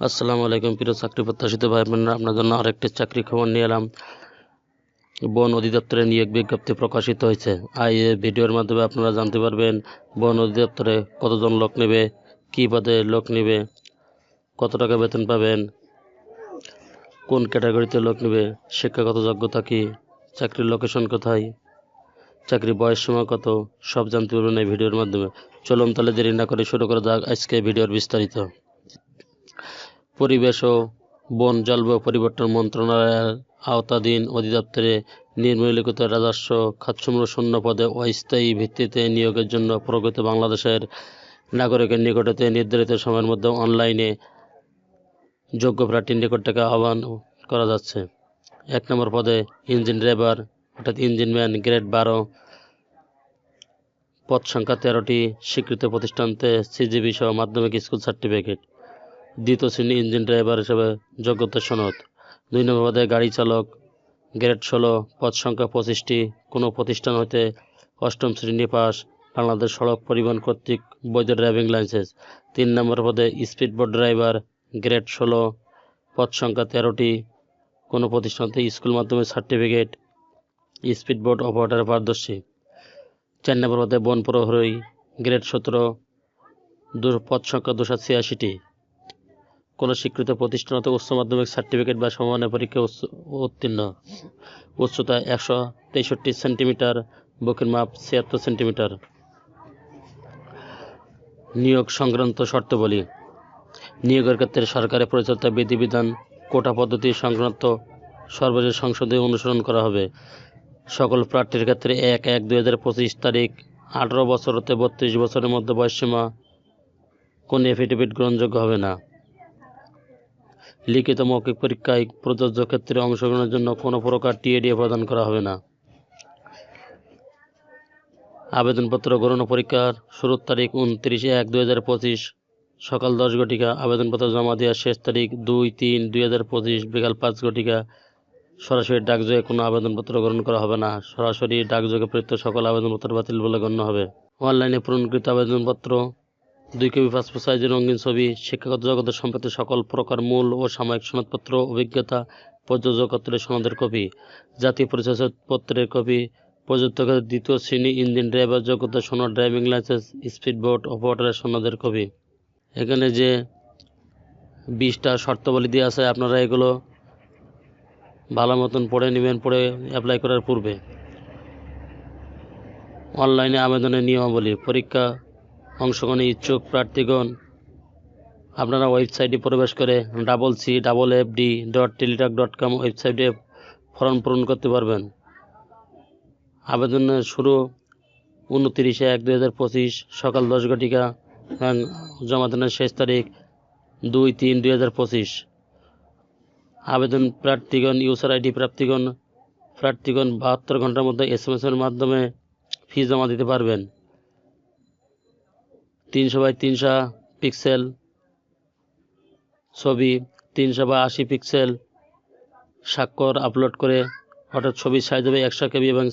আসসালামু আলাইকুম, প্রিয় চাকরি প্রত্যাশিত ভাই বোনেরা, আপনার জন্য আরেকটি চাকরি খবর নিয়ে এলাম। বন অধিদপ্তরে নিয়োগ বিজ্ঞপ্তি প্রকাশিত হয়েছে। আর এই ভিডিওর মাধ্যমে আপনারা জানতে পারবেন বন অধিদপ্তরে কতজন লোক নেবে, কী পদে লোক নেবে, কত টাকা বেতন পাবেন, কোন ক্যাটাগরিতে লোক নেবে, শিক্ষাগত যোগ্যতা কী, চাকরির লোকেশন কোথায় চাকরির বয়স সীমা কত, সব জানতে পারবেন এই ভিডিওর মাধ্যমে। চলুন তাহলে দেরি না করে শুরু করা যাক আজকে ভিডিওর বিস্তারিত। পরিবেশ ও বন জলবায়ু পরিবর্তন মন্ত্রণালয়ের আওতাধীন অধিদপ্তরে নির্মূলীকৃত রাজস্ব খাতসমূহ শূন্য পদে অস্থায়ী ভিত্তিতে নিয়োগের জন্য প্রগত বাংলাদেশের নাগরিকের নিকটতে নির্ধারিত সময়ের মধ্যে অনলাইনে যোগ্য প্রার্থীর নিকট থেকে আহ্বান করা যাচ্ছে। এক নম্বর পদে ইঞ্জিন ড্রাইভার, অর্থাৎ ইঞ্জিনম্যান গ্রেড বারো, পদ সংখ্যা তেরোটি, স্বীকৃত প্রতিষ্ঠানতে সিজিবি সহ মাধ্যমিক স্কুল সার্টিফিকেট। দ্বিতীয় শ্রেণি ইঞ্জিন ড্রাইভার হিসেবে যোগ্যতা সনদ। দুই নম্বর পদে গাড়ি চালক, গ্রেড ষোলো, পদ সংখ্যা পঁচিশটি। কোনো প্রতিষ্ঠান হতে অষ্টম শ্রেণি পাস বাংলাদেশ সড়ক পরিবহন কর্তৃক বৈধ ড্রাইভিং লাইসেন্স। তিন নম্বর পদে স্পিডবোট ড্রাইভার, গ্রেড ষোলো, পদ সংখ্যা তেরোটি। কোনো প্রতিষ্ঠান স্কুল মাধ্যমে সার্টিফিকেট, স্পিডবোট অপারেটর পারদর্শী। চার নম্বর পদে বন প্রহরী, গ্রেড সতেরো পদ সংখ্যা দুশো ছিয়াশিটি। কোনো স্বীকৃত প্রতিষ্ঠান হতে উচ্চ মাধ্যমিক সার্টিফিকেট বা সমমানের পরীক্ষা উত্তীর্ণ। উচ্চতা একশো তেষট্টি সেন্টিমিটার বুকের মাপ ছিয়াত্তর সেন্টিমিটার। নিয়োগ সংক্রান্ত শর্তাবলী। নিয়োগের ক্ষেত্রে সরকারের পরিচালিত বিধিবিধান, কোটা পদ্ধতি সংক্রান্ত সর্বশেষ সংসদে অনুসরণ করা হবে। সকল প্রার্থীর ক্ষেত্রে এক এক দুই হাজার পঁচিশ তারিখ, আঠারো বছর হতে বত্রিশ বছরের মধ্যে বয়সসীমা কোনো এফিডেভিট গ্রহণযোগ্য হবে না। লিখিত মৌখিক পরীক্ষায় প্রযোজ্য ক্ষেত্রে অংশগ্রহণের জন্য কোনো প্রকার টিএডিএ প্রদান করা হবে না। আবেদনপত্র গ্রহণ পরীক্ষার শুরুর তারিখ উনত্রিশে এক দুই হাজার পঁচিশ। সকাল দশ ঘটিকা, আবেদনপত্র জমা দেওয়ার শেষ তারিখ দুই তিন দুই হাজার পঁচিশ। বিকাল পাঁচ ঘটিকা, সরাসরি ডাকযোগে কোনো আবেদনপত্র গ্রহণ করা হবে না। সরাসরি ডাকযোগে প্রেরিত সকল আবেদনপত্র বাতিল বলে গণ্য হবে। অনলাইনে পূরণকৃত আবেদনপত্র দুই কপি পাসপোর্ট সাইজের রঙিন ছবি, শিক্ষাগত জগতের সম্পর্কে সকল প্রকার মূল ও সাময়িক সনদপত্র, অভিজ্ঞতা প্রযোজকত্রের সনদের কপি, জাতীয় পরিচয়পত্রের কপি প্রযুক্তকের দ্বিতীয় শ্রেণি, ইঞ্জিন ড্রাইভার যোগ্যতা সনদ, ড্রাইভিং লাইসেন্স, স্পিড স্পিডবোট অপারেটরের সনদের কপি। এখানে যে বিশটা শর্তাবলী দিয়ে আছে, আপনারা এগুলো ভালো মতন পড়ে নেবেন, পড়ে অ্যাপ্লাই করার পূর্বে। অনলাইনে আবেদনের নিয়মাবলী, পরীক্ষা অংশগ্রহণে ইচ্ছুক প্রার্থীগণ, আপনারা ওয়েবসাইটে প্রবেশ করে double C double F D dot Teletalk dot com ওয়েবসাইটে ফর্ম পূরণ করতে পারবেন। আবেদনের শুরু উনতিরিশে এক দুই হাজার পঁচিশ সকাল দশ ঘটিকা এবং জমা দানের শেষ তারিখ দুই তিন দুই হাজার পঁচিশ। আবেদন প্রার্থীগণ ইউসার আইডি প্রাপ্তিগণ, প্রার্থীগণ বাহাত্তর ঘণ্টার মধ্যে এস এর মাধ্যমে ফি জমা দিতে পারবেন। তিনশো বাই তিনশো পিক্সেল ছবি, তিনশো বা আশি পিক্সেল স্বাক্ষর আপলোড করে অর্থাৎ ছবির সাইজ হবে একশো কেবি এবং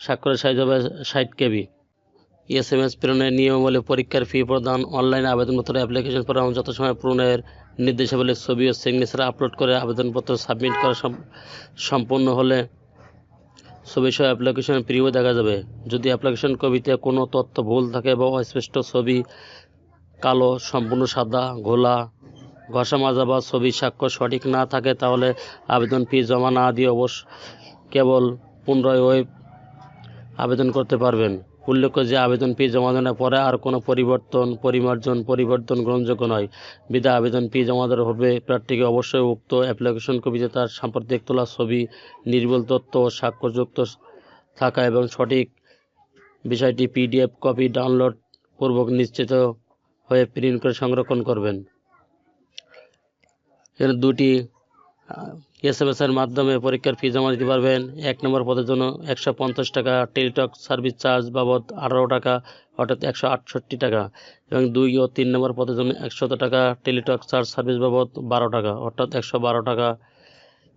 স্বাক্ষরের সাইজ হবে ষাট কেবি। এস এম এস প্রেরণের নিয়মাবলী পরীক্ষার ফি প্রদান অনলাইনে আবেদনপত্র অ্যাপ্লিকেশন ফর্ম যত সময় পূরণের নির্দেশাবলী ছবি ও সিগনেচার আপলোড করে আবেদনপত্র সাবমিট করা সম্পূর্ণ হলে ছবি সহ অ্যাপ্লিকেশন প্রিয় দেখা যাবে। যদি অ্যাপ্লিকেশন কবিতে কোনো তথ্য ভুল থাকে বা অস্পষ্ট ছবি কালো, সম্পূর্ণ সাদা, ঘোলা, ঘষা মাজা বা ছবি স্বাক্ষর সঠিক না থাকে, তাহলে আবেদন ফি জমা না দিয়ে অবশ্য কেবল পুনরায় ওয়েব আবেদন করতে পারবেন। উল্লেখ্য যে আবেদন পি জমা দেওয়ার পরে আর কোনো পরিবর্তন, পরিমার্জন, পরিবর্তন গ্রহণযোগ্য নয়। বিধা আবেদন পি জমা দেওয়ার হবে প্রার্থীকে অবশ্যই উক্ত অ্যাপ্লিকেশন কপিতে তার সাম্প্রতিক তোলা ছবি, নির্ভুল তথ্য স্বাক্ষরযুক্ত থাকা এবং সঠিক বিষয়টি পিডিএফ কপি ডাউনলোড পূর্বক নিশ্চিত হয়ে প্রিন্ট করে সংরক্ষণ করবেন। এর দুটি এস এম এর মাধ্যমে পরীক্ষার ফি জমা দিতে পারবেন। এক নম্বর পদের জন্য একশো পঞ্চাশ টাকা, টেলিটক সার্ভিস চার্জ বাবদ আঠারো টাকা, অর্থাৎ একশো আটষট্টি টাকা। এবং দুই ও তিন নম্বর পদের জন্য একশত টাকা, টেলিটক চার্জ সার্ভিস বাবদ বারো টাকা, অর্থাৎ একশো বারো টাকা।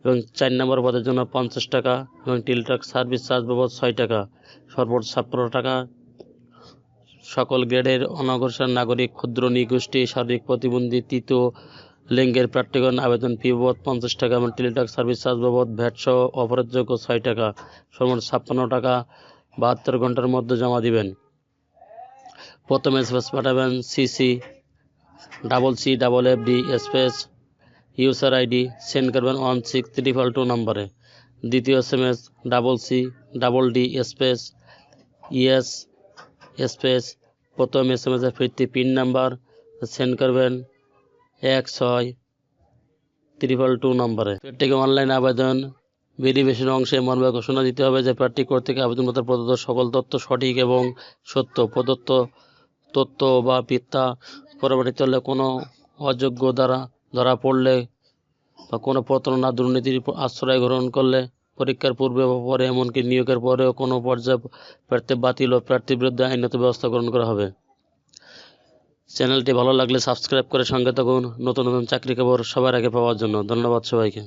এবং চার নম্বর পদের জন্য পঞ্চাশ টাকা এবং টেলিটক সার্ভিস চার্জ বাবদ ছয় টাকা। সর্বোচ্চ ছাপ্পান্ন টাকা। সকল গ্রেডের অনগ্রসর নাগরিক ক্ষুদ্র, নিগোষ্ঠী শারীরিক প্রতিবন্ধী, তৃতীয় লিঙ্কের প্রার্থীগণ আবেদন ফি বাবদ পঞ্চাশ টাকা এবং টেলিটক সার্ভিস চার্জ বাবদ ভ্যাট সহ অপরাধযোগ্য ছয় টাকা, সর্বমোট ছাপ্পান্ন টাকা বাহাত্তর ঘণ্টার মধ্যে জমা দিবেন। প্রথম এসএমএস পাঠাবেন CC, double C, double F, D space user ID, send করবেন ওয়ান সিক্স ট্রিপল টু নম্বরে। দ্বিতীয় SMS, double C, double D space yes space প্রথম এসএমএস এর ফিরতি পিন নাম্বার, সেন্ড করবেন এক ছয় ট্রিপল টু নম্বরে। প্রার্থীকে অনলাইন আবেদন ভেরিফিকেশন অংশে মর্মে ঘোষণা দিতে হবে যে প্রার্থী কর্তৃক আবেদনপত্র প্রদত্ত সকল তথ্য সঠিক এবং সত্য। প্রদত্ত তথ্য বা মিথ্যা পরবর্তীতে হলে কোনো অযোগ্য দ্বারা ধরা পড়লে বা কোনো প্রতারণা দুর্নীতির আশ্রয় গ্রহণ করলে পরীক্ষার পূর্বে বা পরে এমনকি নিয়োগের পরেও কোনো পর্যায়ে প্রার্থী বাতিল ও প্রার্থীর বিরুদ্ধে আইনত ব্যবস্থা গ্রহণ করা হবে। চ্যানেলটি ভালো লাগলে সাবস্ক্রাইব করে সঙ্গে থাকুন। নতুন নতুন চাকরি খবর সবার আগে পাওয়ার জন্য। ধন্যবাদ সবাইকে।